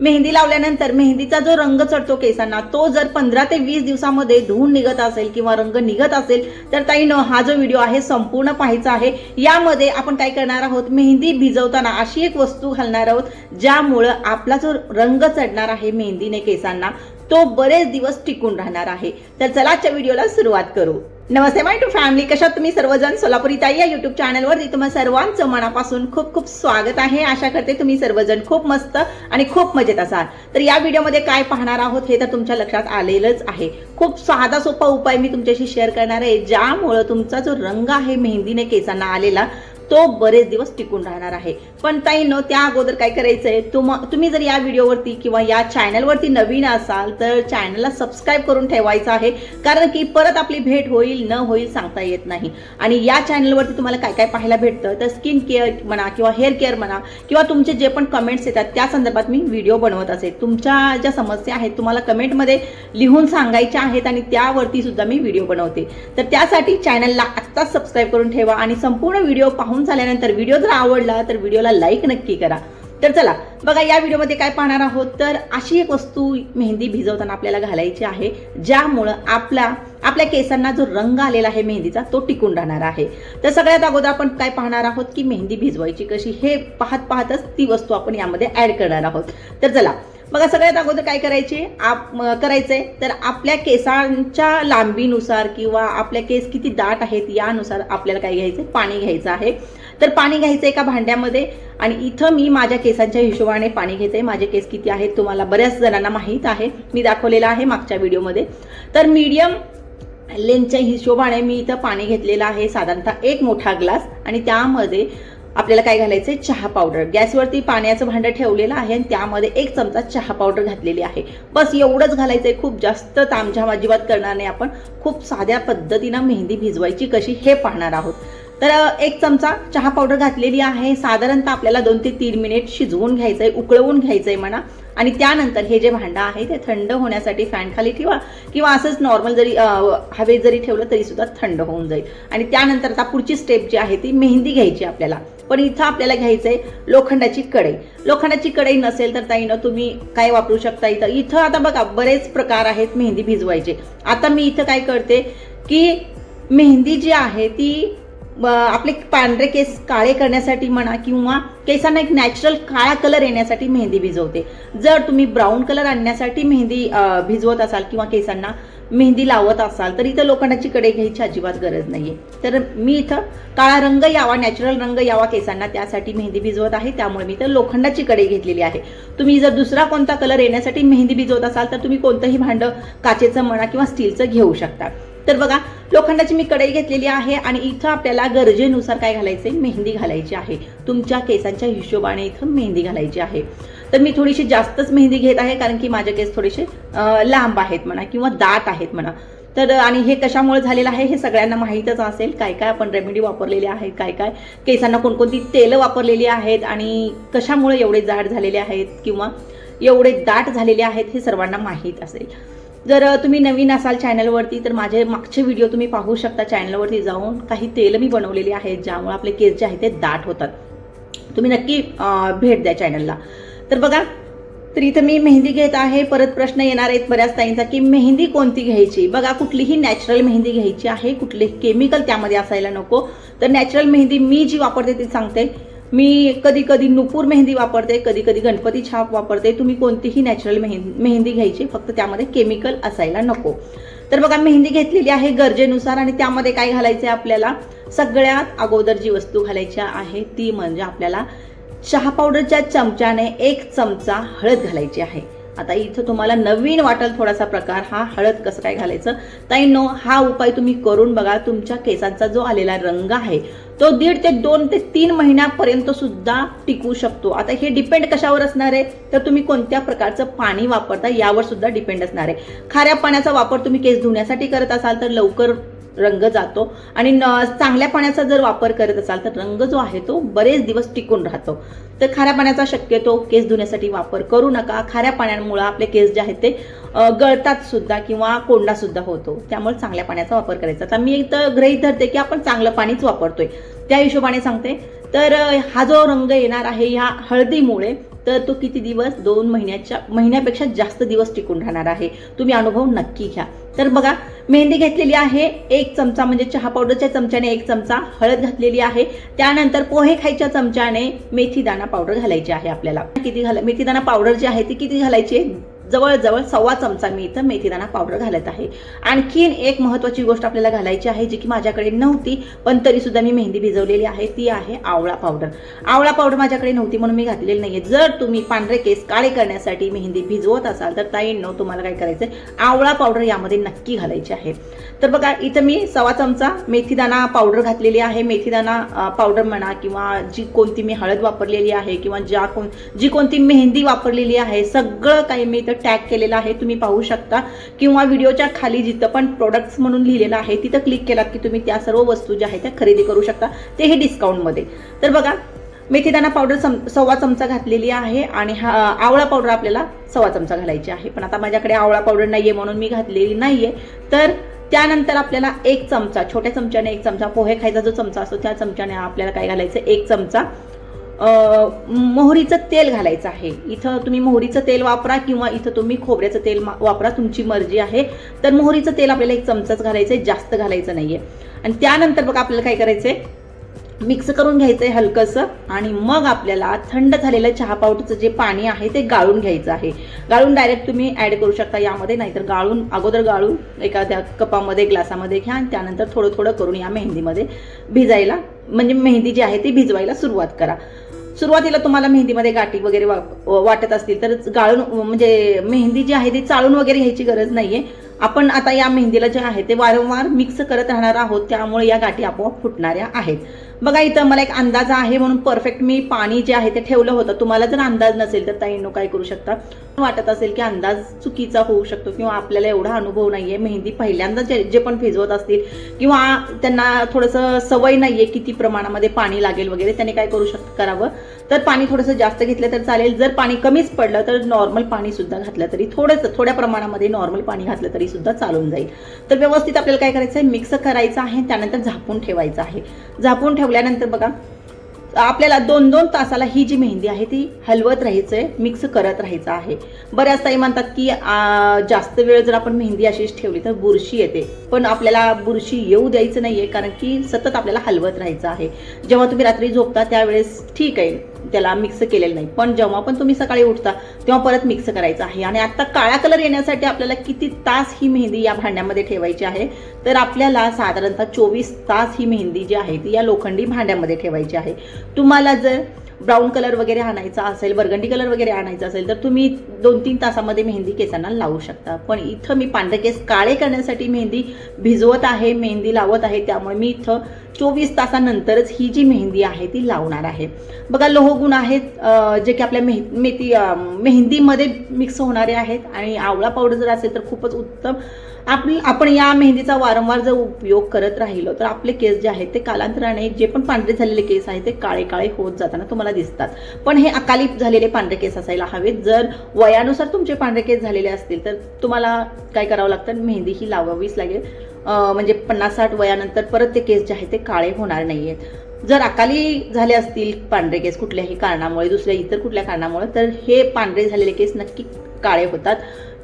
मेहंदी लावल्यानंतर मेहंदीचा जो रंग चढतो केसांना तो जर पंधरा ते वीस दिवसामध्ये धुवून निघत असेल किंवा रंग निघत असेल तर ताई न हा जो व्हिडिओ आहे संपूर्ण पाहायचा आहे. यामध्ये आपण काय करणार आहोत? मेहंदी भिजवताना अशी एक वस्तू घालणार आहोत ज्यामुळं आपला जो रंग चढणार आहे मेहंदीने केसांना तो बरेच दिवस टिकून राहणार आहे. तर चला आजच्या व्हिडिओला सुरुवात करू. नमस्ते माय टू फॅमिली कशा तुम्ही सर्वजण? सोलापुरी ताई या युट्यूब चॅनलवरती तुम्हा सर्वांचं मनापासून खूप खूप स्वागत आहे. आशा करते तुम्ही सर्वजण खूप मस्त आणि खूप मजेत असाल. तर या व्हिडिओमध्ये काय पाहणार आहोत हे तर तुमच्या लक्षात आलेलंच आहे. खूप साधा सोपा उपाय मी तुमच्याशी शेअर करणार आहे. ज्यामुळं तुमचा जो रंग आहे मेहंदीने केसांना आलेला तो बरेच दिवस टिकून राहणार आहे. पण ताई न त्या अगोदर काय करायचं आहे तुम तुम्ही जर या व्हिडिओवरती किंवा या चॅनलवरती नवीन असाल तर चॅनलला सबस्क्राईब करून ठेवायचं आहे. कारण की परत आपली भेट होईल न होईल सांगता येत नाही. आणि या चॅनलवरती तुम्हाला काय काय पाहायला भेटतं तर स्किन केअर म्हणा किंवा हेअर केअर म्हणा किंवा तुमचे जे पण कमेंट्स येतात त्या संदर्भात मी व्हिडिओ बनवत असेल. तुमच्या ज्या समस्या आहेत तुम्हाला कमेंटमध्ये लिहून सांगायच्या आहेत आणि त्यावरती सुद्धा मी व्हिडिओ बनवते. तर त्यासाठी चॅनलला आत्ताच सबस्क्राईब करून ठेवा आणि संपूर्ण व्हिडिओ पाहून झाल्यानंतर व्हिडिओ जर आवडला तर व्हिडिओला लाईक नक्की करा. तर चला बघा या व्हिडिओमध्ये काय पाहणार आहोत? तर अशी एक वस्तू मेहंदी भिजवताना आपल्याला घालायची आहे ज्यामुळं आपला आपल्या केसांना जो रंग आलेला आहे मेहंदीचा तो टिकून राहणार आहे. तर सगळ्यात अगोदर आपण काय पाहणार आहोत की मेहंदी भिजवायची कशी हे पाहत पाहतच ती वस्तू आपण यामध्ये ऍड करणार आहोत. तर चला बघा सगळ्यात अगोदर काय करायचे? आप करायचंय. तर आपल्या केसांच्या लांबीनुसार किंवा आपल्या केस किती दाट आहेत यानुसार आपल्याला काय घ्यायचं पाणी घ्यायचं आहे. तर पाणी घ्यायचं एका भांड्यामध्ये आणि इथं मी माझ्या केसांच्या हिशोबाने पाणी घेते. माझे केस किती आहेत तुम्हाला बऱ्याच जणांना माहीत आहे. मी दाखवलेलं आहे मागच्या व्हिडिओमध्ये. तर मीडियम लेंथच्या हिशोबाने मी इथं पाणी घेतलेलं आहे. साधारणतः एक मोठा ग्लास आणि त्यामध्ये आपल्याला काय घालायचं आहे चहा पावडर. गॅसवरती पाण्याचं भांडं ठेवलेलं आहे आणि त्यामध्ये एक चमचा चहा पावडर घातलेली आहे. बस एवढंच घालायचं आहे खूप जास्त तामझाम अजिबात करणार नाही आपण. खूप साध्या पद्धतीनं मेहंदी भिजवायची कशी हे पाहणार आहोत. तर एक चमचा चहा पावडर घातलेली आहे. साधारणतः आपल्याला दोन ते तीन मिनिट शिजवून घ्यायचं आहे उकळवून घ्यायचं आहे म्हणा. आणि त्यानंतर हे जे भांडं आहे ते थंड होण्यासाठी फॅन खाली ठेवा किंवा असंच नॉर्मल जरी हवेत जरी ठेवलं तरी सुद्धा थंड होऊन जाईल. आणि त्यानंतर आता पुढची स्टेप जी आहे ती मेहंदी घ्यायची आपल्याला. पण इथं आपल्याला घ्यायचं आहे लोखंडाची कढई. लोखंडाची कढई नसेल तर ताईनं तुम्ही काय वापरू शकता इथं? इथं आता बघा बरेच प्रकार आहेत मेहंदी भिजवायचे. आता मी इथं काय करते की मेहंदी जी आहे ती आपले पांढरे केस काळे करण्यासाठी म्हणा किंवा केसांना एक नॅचरल काळा कलर येण्यासाठी मेहंदी भिजवते. जर तुम्ही ब्राऊन कलर आणण्यासाठी मेहंदी भिजवत असाल किंवा केसांना मेहंदी लावत असाल तर इथं लोखंडाची कडे घ्यायची अजिबात गरज नाहीये. तर मी इथं काळा रंग यावा नॅचरल रंग यावा केसांना त्यासाठी मेहंदी भिजवत आहे. त्यामुळे मी इथं लोखंडाची कढई घेतलेली आहे. तुम्ही जर दुसरा कोणता कलर येण्यासाठी मेहंदी भिजवत असाल तर तुम्ही कोणतंही भांडं काचेचं म्हणा किंवा स्टीलचं घेऊ शकता. तर बघा लोखंडाची मी कढई घेतलेली आहे आणि इथं आपल्याला गरजेनुसार काय घालायचे मेहंदी घालायची आहे. तुमच्या केसांच्या हिशोबाने इथं मेहंदी घालायची आहे. तर मी थोडीशी जास्तच मेहंदी घेत आहे कारण की माझे केस थोडेसे लांब आहेत म्हणा किंवा दाट आहेत म्हणा. तर आणि हे कशामुळे झालेलं आहे हे सगळ्यांना माहीतच असेल. काय काय आपण रेमेडी वापरलेली आहे काय काय केसांना कोणकोणती तेलं वापरलेली आहेत आणि कशामुळे एवढे जाड झालेले आहेत किंवा एवढे दाट झालेले आहेत हे सर्वांना माहीत असेल. जर तुम्ही नवीन असाल चॅनलवरती तर माझे मागचे व्हिडिओ तुम्ही पाहू शकता चॅनलवरती जाऊन. काही तेल मी बनवलेली आहेत ज्यामुळे आपले केस जे आहेत ते दाट होतात. तुम्ही नक्की भेट द्या चॅनलला तर बघा तर इथं मी मेहंदी घेत आहे. परत प्रश्न येणार आहेत बऱ्याच ताईंचा की मेहंदी कोणती घ्यायची? बघा कुठलीही नॅचरल मेहंदी घ्यायची आहे कुठले केमिकल त्यामध्ये असायला नको. तर नॅचरल मेहंदी मी जी वापरते ती सांगते. मी कधी कधी नुपूर मेहंदी वापरते कधी कधी गणपती छाप वापरते. तुम्ही कोणतीही नॅचरल मेहंदी मेहंदी घ्यायची फक्त त्यामध्ये केमिकल असायला नको. तर बघा मेहंदी घेतलेली आहे गरजेनुसार आणि त्यामध्ये काय घालायचं आहे आपल्याला? सगळ्यात अगोदर जी वस्तू घालायची आहे ती म्हणजे आपल्याला चहा पावडरच्या चमच्याने एक चमचा हळद घालायची आहे. आता इथं तुम्हाला नवीन वाटेल थोडासा प्रकार हा हळद कसं काय घालायचं? ताई नो हा उपाय तुम्ही करून बघा तुमच्या केसांचा जो आलेला रंग आहे तो दीड ते दोन ते तीन महिन्यापर्यंत सुद्धा टिकू शकतो. आता हे डिपेंड कशावर असणार आहे? तर तुम्ही कोणत्या प्रकारचं पाणी वापरता यावर सुद्धा डिपेंड असणार आहे. खाऱ्या पाण्याचा वापर तुम्ही केस धुण्यासाठी करत असाल तर लवकर रंग जातो. आणि न- चांगल्या पाण्याचा जर वापर करत असाल तर रंग जो आहे तो बरेच दिवस टिकून राहतो. तर खाऱ्या पाण्याचा शक्यतो केस धुण्यासाठी वापर करू नका. खाऱ्या पाण्यामुळे आपले केस जे आहेत ते गळतात सुद्धा किंवा कोंडा सुद्धा होतो. त्यामुळे चांगल्या पाण्याचा वापर करायचा. आता मी तर ग्रहित धरते की आपण चांगलं पाणीच वापरतोय. त्या हिशोबाने सांगते. तर हा जो रंग येणार आहे ह्या हळदीमुळे तर तो किती दिवस? दोन महिन्याच्या महिन्यापेक्षा जास्त दिवस टिकून राहणार आहे. तुम्ही अनुभव नक्की घ्या. तर बघा मेहंदी घेतलेली आहे एक चमचा म्हणजे चहा पावडरच्या चमच्याने एक चमचा हळद घातलेली आहे. त्यानंतर पोहे खायच्या चमच्याने मेथी दाणा पावडर घालायची आहे आपल्याला. किती घाला मेथी दाणा पावडर जी आहे ती किती घालायची आहे? जवळजवळ सव्वा चमचा मी इथं मेथीदाणा पावडर घालत आहे. आणखीन एक महत्त्वाची गोष्ट आपल्याला घालायची आहे जी की माझ्याकडे नव्हती पण तरीसुद्धा मी मेहंदी भिजवलेली आहे ती आहे आवळा पावडर आवळा पावडर माझ्याकडे नव्हती म्हणून मी घातलेली नाही आहे जर तुम्ही पांढरे केस काळे करण्यासाठी मेहंदी भिजवत असाल तर ताईंनो तुम्हाला काय करायचं आवळा पावडर यामध्ये नक्की घालायची आहे. तर बघा इथं मी सव्वा चमचा मेथीदाणा पावडर घातलेली आहे. मेथीदाणा पावडर म्हणा किंवा जी कोणती मी हळद वापरलेली आहे किंवा ज्या कोण जी कोणती मेहंदी वापरलेली आहे सगळं काही मी इथं टॅग केलेलं आहे तुम्ही पाहू शकता. किंवा व्हिडिओच्या खाली जिथं पण प्रोडक्ट्स म्हणून लिहिलेलं आहे तिथं क्लिक केलात की तुम्ही त्या सर्व वस्तू ज्या आहेत त्या खरेदी करू शकता. तेही डिस्काउंटमध्ये तर बघा मेथीदाना पावडर सम सव्वा चमचा घातलेली आहे आणि हा आवळा पावडर आपल्याला सव्वा चमचा घालायची आहे. पण आता माझ्याकडे आवळा पावडर नाही आहे म्हणून मी घातलेली नाही आहे तर त्यानंतर आपल्याला एक चमचा छोट्या चमच्याने एक चमचा पोहे खायचा जो चमचा असतो त्या चमच्याने आपल्याला काय घालायचं? एक चमचा मोहरीचं तेल घालायचं आहे. इथं तुम्ही मोहरीचं तेल वापरा किंवा इथं तुम्ही खोबऱ्याचं तेल वापरा तुमची मर्जी आहे. तर मोहरीचं तेल आपल्याला एक चमचाच घालायचं आहे जास्त घालायचं नाही आहे आणि त्यानंतर बघा आपल्याला काय करायचं आहे मिक्स करून घ्यायचं आहे हलकंसं आणि मग आपल्याला थंड झालेलं चहा पावडरचं जे पाणी आहे ते गाळून घ्यायचं आहे. गाळून डायरेक्ट तुम्ही ॲड करू शकता यामध्ये नाहीतर गाळून अगोदर गाळून एखाद्या कपामध्ये ग्लासामध्ये घ्या आणि त्यानंतर थोडं थोडं करून या मेहंदीमध्ये भिजायला म्हणजे मेहंदी जी आहे ती भिजवायला सुरुवात करा. सुरुवातीला तुम्हाला मेहंदीमध्ये गाठी वगैरे वा- वाटत असतील तर गाळून म्हणजे मेहंदी जी आहे ती चाळून वगैरे घ्यायची गरज नाहीये. आपण आता या मेहंदीला जे आहे ते वारंवार मिक्स करत राहणार आहोत त्यामुळे या गाठी आपोआप फुटणाऱ्या आहेत. बघा इथं मला एक अंदाज आहे म्हणून परफेक्ट मी पाणी जे आहे ते ठेवलं होतं. तुम्हाला जर अंदाज नसेल तर ताईंनो काय करू शकता? वाटत असेल की अंदाज चुकीचा होऊ शकतो किंवा आपल्याला एवढा अनुभव नाहीये. मेहंदी पहिल्यांदा जे जे पण भिजवत असतील किंवा त्यांना थोडंसं सवय नाहीये किती प्रमाणामध्ये पाणी लागेल वगैरे त्याने काय करू शक करावं? तर पाणी थोडंसं जास्त घेतलं तर चालेल. जर पाणी कमीच पडलं तर नॉर्मल पाणी सुद्धा घातलं तरी थोडंसं थोड्या प्रमाणामध्ये नॉर्मल पाणी घातलं तरी सुद्धा चालून जाईल. तर व्यवस्थित आपल्याला काय करायचं आहे मिक्स करायचं आहे. त्यानंतर झाकून ठेवायचं आहे. झाकून ठेवल्यानंतर बघा आपल्याला दोन दोन तासाला ही जी मेहंदी आहे ती हलवत राहायचं आहे मिक्स करत राहायचं आहे. बऱ्याच ताई म्हणतात की जास्त वेळ जर आपण मेहंदी अशीच ठेवली तर बुरशी येते. पण आपल्याला बुरशी येऊ द्यायचं नाही आहे कारण की सतत आपल्याला हलवत राहायचं आहे. जेव्हा तुम्ही रात्री झोपता त्यावेळेस ठीक आहे. त्याला मिक्स केलेलं नाही. पण जेव्हा पण तुम्ही सकाळी उठता तेव्हा परत मिक्स करायचं आहे. आणि आता काळा कलर येण्यासाठी आपल्याला किती तास ही मेहंदी या भांड्यामध्ये ठेवायची आहे? तर आपल्याला साधारणतः चोवीस तास ही मेहंदी जी आहे ती या लोखंडी भांड्यामध्ये ठेवायची आहे. तुम्हाला जर ब्राऊन कलर वगैरे आणायचा असेल बर्गंडी कलर वगैरे आणायचा असेल तर तुम्ही दोन तीन तासामध्ये मेहंदी केसांना लावू शकता. पण इथं मी पांढरे केस काळे करण्यासाठी मेहंदी भिजवत आहे मेहंदी लावत आहे त्यामुळे मी इथं चोवीस तासानंतरच ही जी मेहंदी आहे ती लावणार आहे. बघा लोहगुण आहेत जे की आपल्या मेह मेथी मेहंदीमध्ये मिक्स होणारे आहेत आणि आवळा पावडर जर असेल तर खूपच उत्तम. आपण आपण या मेहंदीचा वारंवार जर उपयोग करत राहिलो तर आपले केस जे आहेत ते कालांतराने जे पण पांढरे झालेले केस आहेत ते काळे काळे होत जाताना तुम्हाला दिसतात. पण हे अकाली झालेले पांढरे केस असायला हवेत. जर वयानुसार तुमचे पांढरे केस झालेले असतील तर तुम्हाला काय करावं लागतं? मेहंदी ही लावावीच लागेल. म्हणजे पन्नास साठ वयानंतर परत ते केस जे आहेत ते काळे होणार नाही आहेत जर अकाली झाले असतील पांढरे केस कुठल्याही कारणामुळे दुसऱ्या इतर कुठल्या कारणामुळे तर हे पांढरे झालेले केस नक्की काळे होतात.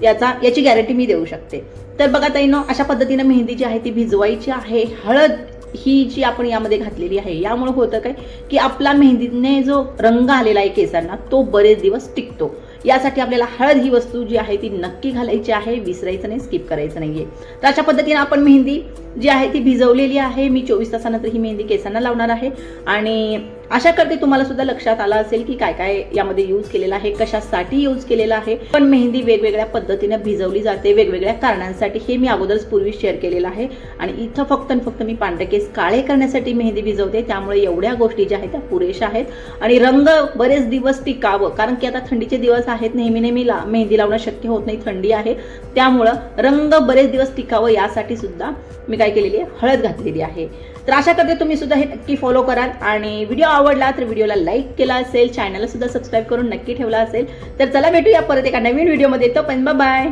याचा याची गॅरंटी मी देऊ शकते. तर बघा ताईनो अशा पद्धतीनं मेहंदी जी आहे ती भिजवायची आहे. हळद ही जी आपण यामध्ये घातलेली आहे यामुळे होतं काय की आपला मेहंदीने जो रंग आलेला आहे केसांना तो बरेच दिवस टिकतो. यासाठी आपल्याला हळद ही वस्तू जी आहे ती नक्की घालायची आहे विसरायचं नाही स्किप करायचं नाहीये. तर अशा पद्धतीने आपण मेहंदी जी आहे ती भिजवलेली आहे. मी चोवीस तासानंतर ही मेहंदी केसांना लावणार आहे. आणि आशा करते तुम्हाला सुद्धा लक्षात आलं असेल की काय काय यामध्ये यूज केलेलं आहे कशासाठी यूज केलेलं आहे. पण मेहंदी वेगवेगळ्या पद्धतीने भिजवली जाते वेगवेगळ्या कारणांसाठी हे मी अगोदरच पूर्वी शेअर केलेलं आहे. आणि इथं फक्त आणि फक्त मी पांढरे केस काळे करण्यासाठी मेहंदी भिजवते त्यामुळे एवढ्या गोष्टी ज्या आहेत त्या पुरेशा आहेत. आणि रंग बरेच दिवस टिकावं कारण की आता थंडीचे दिवस आहेत नेहमी नेहमी ला मेहंदी लावणं शक्य होत नाही थंडी आहे. त्यामुळं रंग बरेच दिवस टिकावं यासाठी सुद्धा मी काय केलेली आहे हळद घातलेली आहे. तर अशा करते तुम्ही सुद्धा हे नक्की फॉलो कराल. आणि व्हिडिओ आवडला तर व्हिडिओला लाईक केला असेल चॅनलला सुद्धा सबस्क्राईब करून नक्की ठेवला असेल. तर चला भेटूया परत एका नवीन व्हिडिओमध्ये तो पण बाय